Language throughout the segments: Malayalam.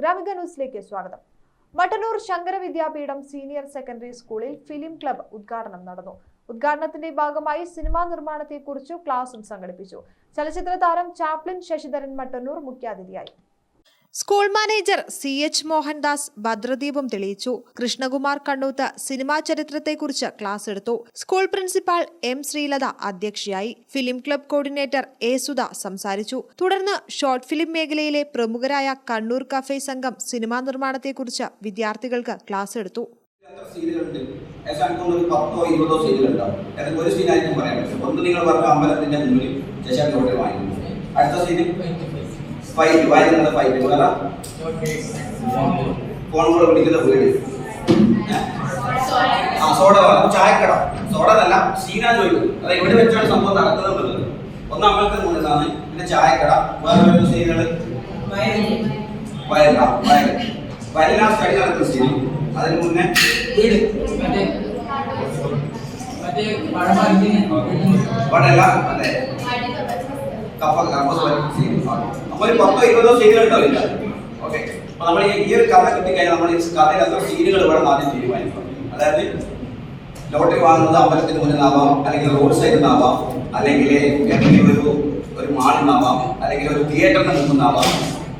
ഗ്രാമിക ന്യൂസിലേക്ക് സ്വാഗതം. മട്ടന്നൂർ ശങ്കര വിദ്യാപീഠം സീനിയർ സെക്കൻഡറി സ്കൂളിൽ ഫിലിം ക്ലബ് ഉദ്ഘാടനം നടന്നു. ഉദ്ഘാടനത്തിന്റെ ഭാഗമായി സിനിമാ നിർമ്മാണത്തെക്കുറിച്ചു ക്ലാസും സംഘടിപ്പിച്ചു. ചലച്ചിത്ര താരം ചാപ്ലിൻ ശശിധരൻ മട്ടന്നൂർ മുഖ്യാതിഥിയായി. School manager C H Mohandas ഭദ്രദീപം തെളിയിച്ചു. കൃഷ്ണകുമാർ കണ്ണൂത്ത് സിനിമാ ചരിത്രത്തെക്കുറിച്ച് ക്ലാസ് എടുത്തു. സ്കൂൾ പ്രിൻസിപ്പാൾ എം ശ്രീലത അധ്യക്ഷയായി. Film club coordinator A Sudha സംസാരിച്ചു. തുടർന്ന് ഷോർട്ട് ഫിലിം മേഖലയിലെ പ്രമുഖരായ കണ്ണൂർ കഫേ സംഘം സിനിമാ നിർമ്മാണത്തെക്കുറിച്ച് വിദ്യാർത്ഥികൾക്ക് ക്ലാസ് എടുത്തു. അടുത്ത ഫൈറ്റ് വായിക്കുന്ന ഫൈറ്റ് വേറെ ഫോൺ കൂടെ പിടിക്കുന്ന വീട്? ആ സോഡ ചായക്കട സോഡ സീന സീനാ ചോദിക്കുന്നത് അത് എവിടെ വെച്ചാണ് സംഭവം നടക്കുന്നത് എന്നുള്ളത് ഒന്ന് അമ്പലത്തിൽ മുന്നിലാണ് പിന്നെ ചായക്കട വേറെ സീനുകൾ വയല വയൽ. വയലിനാ സ്റ്റഡി നടക്കുന്ന സീൻ. അതിന് മുന്നേ വീട്. വടല അതെ. കപ്പ കപ്പ സീൻ. ഒരു പത്തോ ഇരുപതോ സീനുകൾ ഉണ്ടാവില്ല ഓക്കെ. അപ്പൊ നമ്മൾ ഈ ഒരു കഥ കിട്ടിക്കഴിഞ്ഞാൽ നമ്മൾ ഈ കഥയിൽ സീനുകൾ ഇവിടെ ആദ്യം തീരുമാനിക്കണം അതായത് ലോട്ടറി വാങ്ങുന്നത് അമ്പലത്തിന് മുന്നിൽ നിന്നാവാം അല്ലെങ്കിൽ റോഡ് സൈഡിൽ നിന്നാവാം അല്ലെങ്കിൽ ഒരു ഒരു മാളിൽ അല്ലെങ്കിൽ ഒരു തിയേറ്ററിന് നിന്നാവാം.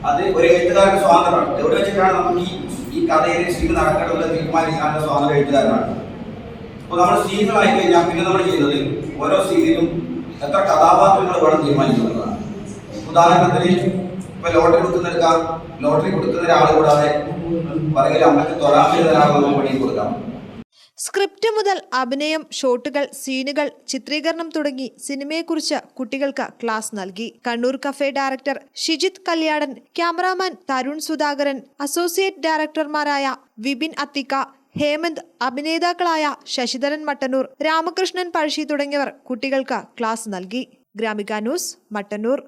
അത് ഒരു എഴുത്തുകാരുടെ സ്വാതന്ത്ര്യമാണ്. എവിടെ വെച്ചിട്ടാണ് നമുക്ക് ഈ ഈ കഥയിൽ സീൻ നടക്കേണ്ടത് തീരുമാനിക്കാനുള്ള സ്വാതന്ത്ര്യം എഴുത്തുകാരനാണ്. അപ്പോൾ നമ്മൾ സീനുകളായി കഴിഞ്ഞാൽ പിന്നെ നമ്മൾ ചെയ്യുന്നത് ഓരോ സീനിലും എത്ര കഥാപാത്രങ്ങൾ വേണം തീരുമാനിക്കുന്നതാണ്. ഉദാഹരണത്തിന് ഇപ്പൊ ലോട്ടറി കൊടുക്കുന്നെടുക്കാം ലോട്ടറി കൊടുക്കുന്ന ഒരാൾ കൂടാതെ പറയുക അമ്മയ്ക്ക് ഒരാൾ പണി കൊടുക്കാം. സ്ക്രിപ്റ്റ് മുതൽ അഭിനയം ഷോട്ടുകൾ സീനുകൾ ചിത്രീകരണം തുടങ്ങി സിനിമയെക്കുറിച്ച് കുട്ടികൾക്ക് ക്ലാസ് നൽകി. Kannur cafe director Shijith Kalyadan cameraman Tharun Sudhakaran associate ഡയറക്ടർമാരായ Vipin Athikka Hemanth അഭിനേതാക്കളായ ശശിധരൻ മട്ടന്നൂർ രാമകൃഷ്ണൻ പഴശ്ശി തുടങ്ങിയവർ കുട്ടികൾക്ക് ക്ലാസ് നൽകി. ഗ്രാമിക ന്യൂസ് മട്ടന്നൂർ.